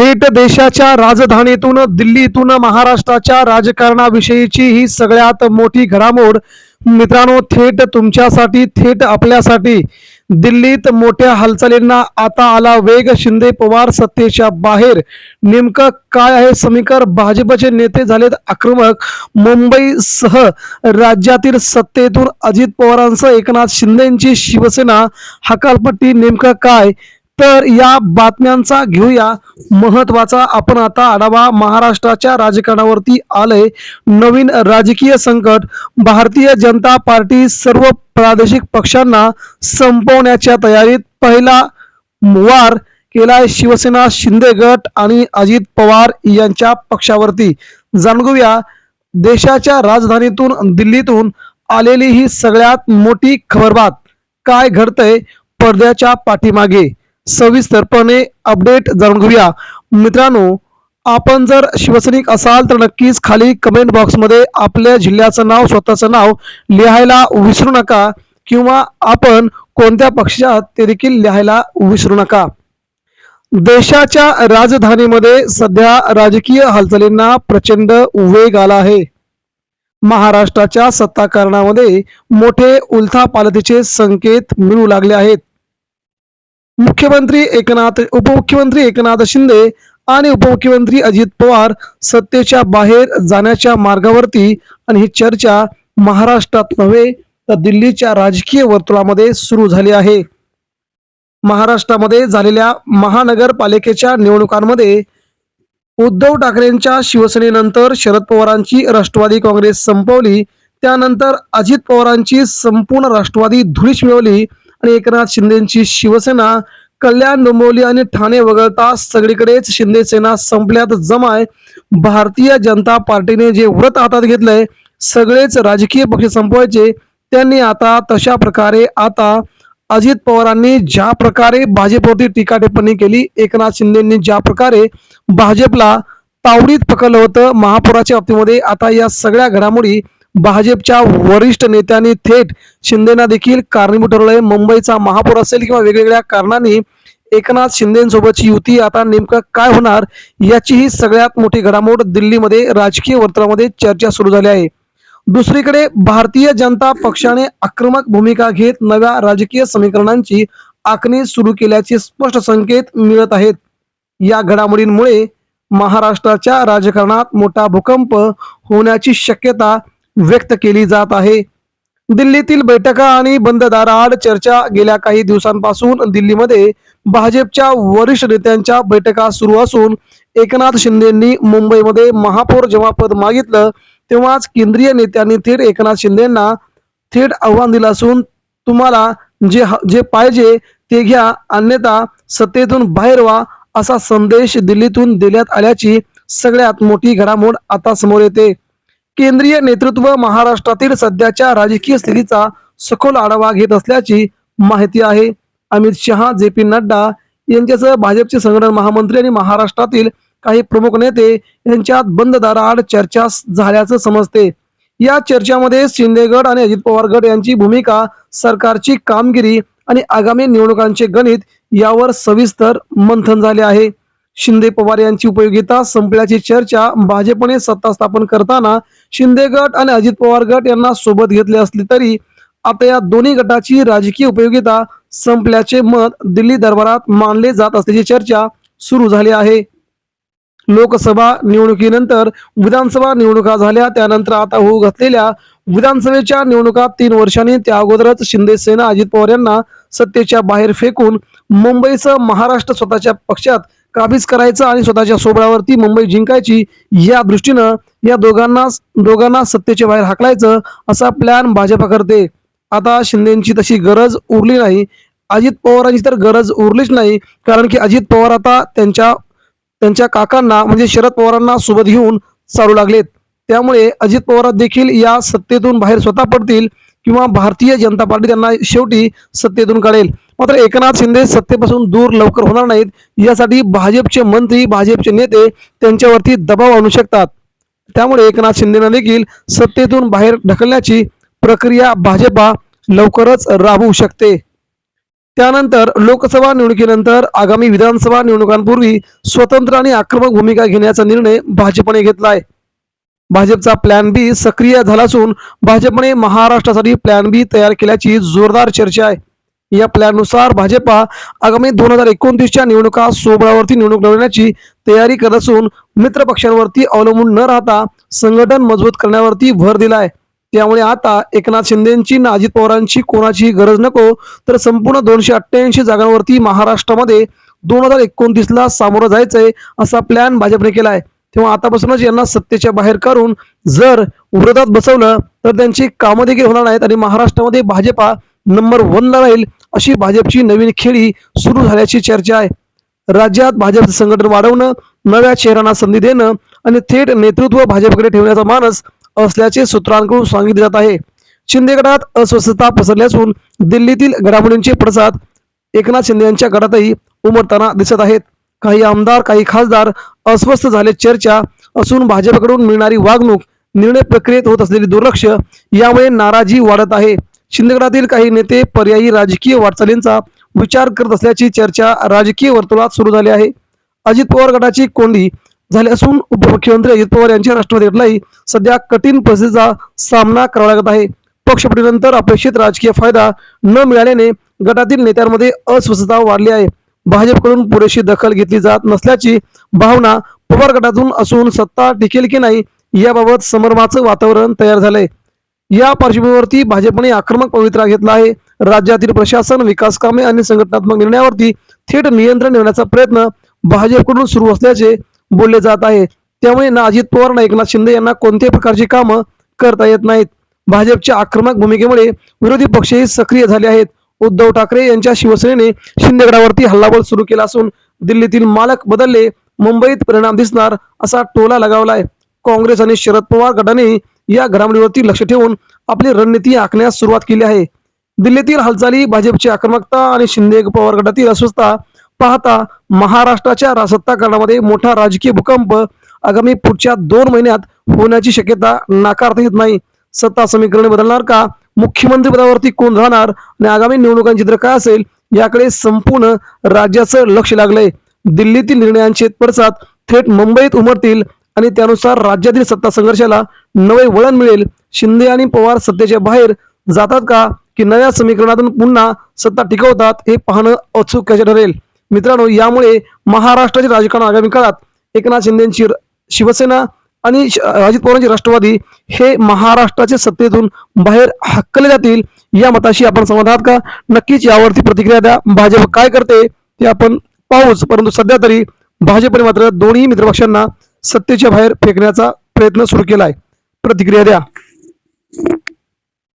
थेट देशाच्या राजधानीतून दिल्लीतून महाराष्ट्राच्या राजकारणाविषयीची ही सगळ्यात मोठी घडामोड. मित्रांनो थेट तुमच्यासाठी थेट आपल्यासाठी दिल्लीत मोठ्या हालचालींना आता आला वेग. शिंदे पवार सत्तेच्या बाहेर. नेमकं काय आहे समीकर? भाजपचे नेते झालेत आक्रमक. मुंबईसह राज्यातील सत्तेतून अजित पवारांसह एकनाथ शिंदेची शिवसेना हकालपट्टी नेमकं काय? तर या बातम्यांचा घेऊया महत्त्वाचा आपण आता आढावा महाराष्ट्राच्या राजकारणावरती आलंय. नवीन राजकीय संकट भारतीय जनता पार्टी सर्व प्रादेशिक पक्षांना संपवण्याच्या तयारीत पहिला वार केलाय शिवसेना शिंदे गट आणि अजित पवार यांच्या पक्षावरती. जाणून घेऊया देशाच्या राजधानीतून दिल्लीतून आलेली ही सगळ्यात मोठी खबरबात. काय घडतंय? पडद्याच्या पाठीमागे. सविस्तरपणे अपडेट जाणून घेऊया. मित्रांनो आपण जर शिवसैनिक असाल तर नक्कीच खाली कमेंट बॉक्समध्ये आपल्या जिल्ह्याचं नाव स्वतःचं नाव लिहायला विसरू नका किंवा आपण कोणत्या पक्षात ते देखील लिहायला विसरू नका. देशाच्या राजधानीमध्ये सध्या राजकीय हालचालींना प्रचंड वेग आला आहे. महाराष्ट्राच्या सत्ताकारणामध्ये मोठे उलथापालथीचे संकेत मिळू लागले आहेत. मुख्यमंत्री एकनाथ उपमुख्यमंत्री एकनाथ शिंदे आणि उपमुख्यमंत्री अजित पवार सत्तेच्या बाहेर जाण्याच्या मार्गावरती आणि ही चर्चा महाराष्ट्रात नव्हे तर दिल्लीच्या राजकीय वर्तुळामध्ये सुरू झाली आहे. महाराष्ट्रामध्ये झालेल्या महानगरपालिकेच्या निवडणुकांमध्ये उद्धव ठाकरेंच्या शिवसेनेनंतर शरद पवारांची राष्ट्रवादी काँग्रेस संपवली त्यानंतर अजित पवारांची संपूर्ण राष्ट्रवादी धुळीच मिळवली आणि एकनाथ शिंदेची शिवसेना कल्याण डोंबिवली आणि ठाणे वगळता सगळीकडेच शिंदे सेना संपल्यात जमाय. भारतीय जनता पार्टीने जे व्रत हातात घेतलंय सगळेच राजकीय पक्ष संपवायचे त्यांनी आता तशा प्रकारे आता अजित पवारांनी ज्या प्रकारे भाजपवरती टीका टिप्पणी केली एकनाथ शिंदेंनी ज्या प्रकारे भाजपला तावडीत पकडलं होतं महापुराच्या बाबतीमध्ये आता या सगळ्या घडामोडी भाजपच्या वरिष्ठ नेत्यांनी थेट शिंदेना देखील कारणीभूत ठरवलंय मुंबईचा महापौर असेल किंवा वेगवेगळ्या कारणांनी एकनाथ शिंदेसोबतची युती आता नेमकं काय होणार याचीही सगळ्यात मोठी घडामोड दिल्लीमध्ये राजकीय वर्तुळामध्ये चर्चा सुरू झाली आहे. दुसरीकडे भारतीय जनता पक्षाने आक्रमक भूमिका घेत नव्या राजकीय समीकरणांची आखणी सुरू केल्याचे स्पष्ट संकेत मिळत आहेत. या घडामोडींमुळे महाराष्ट्राच्या राजकारणात मोठा भूकंप होण्याची शक्यता व्यक्त केली जात आहे. दिल्लीतील बैठका आणि बंद दाराआड चर्चा गेल्या काही दिवसांपासून दिल्लीमध्ये भाजपच्या वरिष्ठ नेत्यांच्या बैठका सुरू असून एकनाथ शिंदेंनी मुंबईमध्ये महापौर जेव्हा पद मागितलं तेव्हाच केंद्रीय नेत्यांनी थेट एकनाथ शिंदेंना थेट आव्हान दिलं असून तुम्हाला जे ह- जे पाहिजे ते घ्या अन्यथा सत्तेतून बाहेर व्हा असा संदेश दिल्लीतून देण्यात आल्याची सगळ्यात मोठी घडामोड आता समोर येते. केंद्रीय नेतृत्व महाराष्ट्रातील सध्याच्या राजकीय स्थितीचा सखोल आढावा घेत असल्याची माहिती आहे. अमित शहा जे पी नड्डा यांच्यासह भाजपचे संघटन महामंत्री आणि महाराष्ट्रातील काही प्रमुख नेते यांच्यात बंद दाराआड चर्चा झाल्याचं समजते. या चर्चामध्ये शिंदेगड आणि अजित पवार गट यांची भूमिका सरकारची कामगिरी आणि आगामी निवडणुकांचे गणित यावर सविस्तर मंथन झाले आहे. शिंदे पवार यांची उपयोगिता संपल्याची चर्चा भाजपने सत्ता स्थापन करताना शिंदे गट आणि अजित पवार गट यांना सोबत घेतले असले तरी आता या दोन्ही गटाची राजकीय उपयोगिता संपल्याचे मत दिल्ली दरबारात मानले जात असल्याची चर्चा सुरू झाली आहे. लोकसभा निवडणुकीनंतर विधानसभा निवडणुका झाल्या त्यानंतर आता होऊ घातलेल्या विधानसभेच्या निवडणुका तीन वर्षांनी त्या अगोदरच शिंदे सेना अजित पवार यांना सत्तेच्या बाहेर फेकून मुंबईसह महाराष्ट्र स्वतःच्या पक्षात काबीज करायचं आणि स्वतःच्या सोबळावरती मुंबई जिंकायची या दृष्टीनं या दोघांना दोघांना सत्तेच्या बाहेर हाकलायचं असा प्लॅन भाजपा करते. आता शिंदेची तशी गरज उरली नाही. अजित पवारांची तर गरज उरलीच नाही. कारण की अजित पवार आता त्यांच्या त्यांच्या काकांना म्हणजे शरद पवारांना सोबत घेऊन चालू लागलेत. त्यामुळे अजित पवार देखील या सत्तेतून बाहेर स्वतः पडतील. किंवा भारतीय जनता पार्टी त्यांना शेवटी सत्तेतून काढेल. मात्र एकनाथ शिंदे सत्तेपासून दूर लवकर होणार नाहीत. यासाठी भाजपचे मंत्री भाजपचे नेते त्यांच्यावरती दबाव आणू शकतात. त्यामुळे एकनाथ शिंदेना देखील सत्तेतून बाहेर ढकलण्याची प्रक्रिया भाजपा लवकरच राबवू शकते. त्यानंतर लोकसभा निवडणुकीनंतर आगामी विधानसभा निवडणुकांपूर्वी स्वतंत्र आणि आक्रमक भूमिका घेण्याचा निर्णय भाजपने घेतला आहे भाजपचा प्लॅन बी सक्रिय झाला असून भाजपने महाराष्ट्रासाठी प्लॅन बी तयार केल्याची जोरदार चर्चा आहे. या प्लॅननुसार भाजपा आगामी दोन हजार एकोणतीसच्या निवडणुका सोबळावरती निवडणूक लढवण्याची तयारी करत असून मित्र पक्षांवरती अवलंबून न राहता संघटन मजबूत करण्यावरती भर दिलाय. त्यामुळे आता एकनाथ शिंदेची ना अजित पवारांची कोणाची गरज नको तर संपूर्ण दोनशे अठ्ठ्याऐंशी जागांवरती महाराष्ट्रामध्ये दोन हजार एकोणतीसला सामोरं जायचंय असा प्लॅन भाजपने केलाय. तेव्हा आतापासूनच यांना सत्तेच्या बाहेर काढून जर विरोधात बसवलं तर त्यांची कामं देखील होणार नाहीत आणि महाराष्ट्रामध्ये भाजपा नंबर वनला राहील अशी भाजपची नवीन खेळी सुरू झाल्याची चर्चा आहे. राज्यात भाजपचं संघटन वाढवणं नव्या चेहऱ्यांना संधी देणं आणि थेट नेतृत्व भाजपकडे ठेवण्याचा मानस असल्याचे सूत्रांकडून सांगितले जात आहे. शिंदे गटात अस्वस्थता पसरली असून दिल्लीतील घडामोडींचे पडसाद एकनाथ शिंदे यांच्या गटातही उमटताना दिसत आहेत. काही आमदार काही खासदार अस्वस्थ झाले चर्चा असून भाजपकडून मिळणारी वागणूक निर्णय प्रक्रियेत होत असलेली दुर्लक्ष यामुळे नाराजी वाढत आहे. शिंदगडातील काही नेते पर्यायी राजकीय वाटचालींचा विचार करत असल्याची चर्चा राजकीय वर्तुळात सुरू झाली आहे. अजित पवार गटाची कोंडी झाली असून उपमुख्यमंत्री अजित पवार यांच्या राष्ट्रवादी सध्या कठीण परिस्थितीचा सामना करावा लागत आहे. पक्षपटीनंतर अपेक्षित राजकीय फायदा न मिळाल्याने गटातील नेत्यांमध्ये अस्वस्थता वाढली आहे. भाजपकडून पुरेशी दखल घेतली जात नसल्याची भावना पवार गटातून असून सत्ता टिकेल की नाही याबाबत समर्माचं वातावरण तयार झालंय. या पार्श्वभूमीवरती भाजपने आक्रमक पवित्रा घेतला आहे. राज्यातील प्रशासन विकास कामे आणि संघटनात्मक निर्णयावरती थेट नियंत्रण ठेवण्याचा प्रयत्न भाजपकडून सुरू असल्याचे बोलले जात आहे. त्यामुळे ना अजित पवार ना एकनाथ शिंदे यांना कोणत्याही प्रकारची कामं करता येत नाहीत. भाजपच्या आक्रमक भूमिकेमुळे विरोधी पक्षही सक्रिय झाले आहेत. उद्धव ठाकरे यांच्या शिवसेनेने शिंदेगडावरती हल्लाबोल सुरू केला असून दिल्लीतील मालक बदलले मुंबईत परिणाम दिसणार असा टोला लगावलाय. काँग्रेस आणि शरद पवार गटाने या घडामोडीवरती लक्ष ठेवून आपली रणनीती आखण्यास सुरुवात केली आहे. दिल्लीतील हालचाली भाजपची आक्रमकता आणि शिंदे पवार गटातील अस्वस्थता पाहता महाराष्ट्राच्या सत्ताकरणामध्ये मोठा राजकीय भूकंप आगामी पुढच्या दोन महिन्यात होण्याची शक्यता नाकारता येत नाही. सत्ता समीकरण बदलणार का? मुख्यमंत्री पदावरती कोण राहणार आणि आगामी निवडणुकांचे चित्र काय असेल याकडे संपूर्ण राज्याचं लक्ष लागलंय. दिल्लीतील निर्णयांचे पडसाद थेट मुंबईत उमरतील आणि त्यानुसार राज्यातील सत्ता संघर्षाला नवे वळण मिळेल. शिंदे आणि पवार सत्तेच्या बाहेर जातात का? की नव्या समीकरणातून पुन्हा सत्ता टिकवतात हे पाहणं अचूक ठरेल. मित्रांनो यामुळे महाराष्ट्राचे राजकारण आगामी काळात एकनाथ शिंदेची शिवसेना आणि श- अजित पवारांचे राष्ट्रवादी हे महाराष्ट्राच्या सत्तेतून बाहेर हक्कले जातील या मताशी आपण समाधान आहात का? नक्कीच यावरती प्रतिक्रिया द्या. भाजप काय करते ते आपण पाहूच. परंतु सध्या तरी भाजपने मात्र दोन्ही मित्रपक्षांना सत्तेच्या बाहेर फेकण्याचा प्रयत्न सुरू केला आहे प्रतिक्रिया द्या.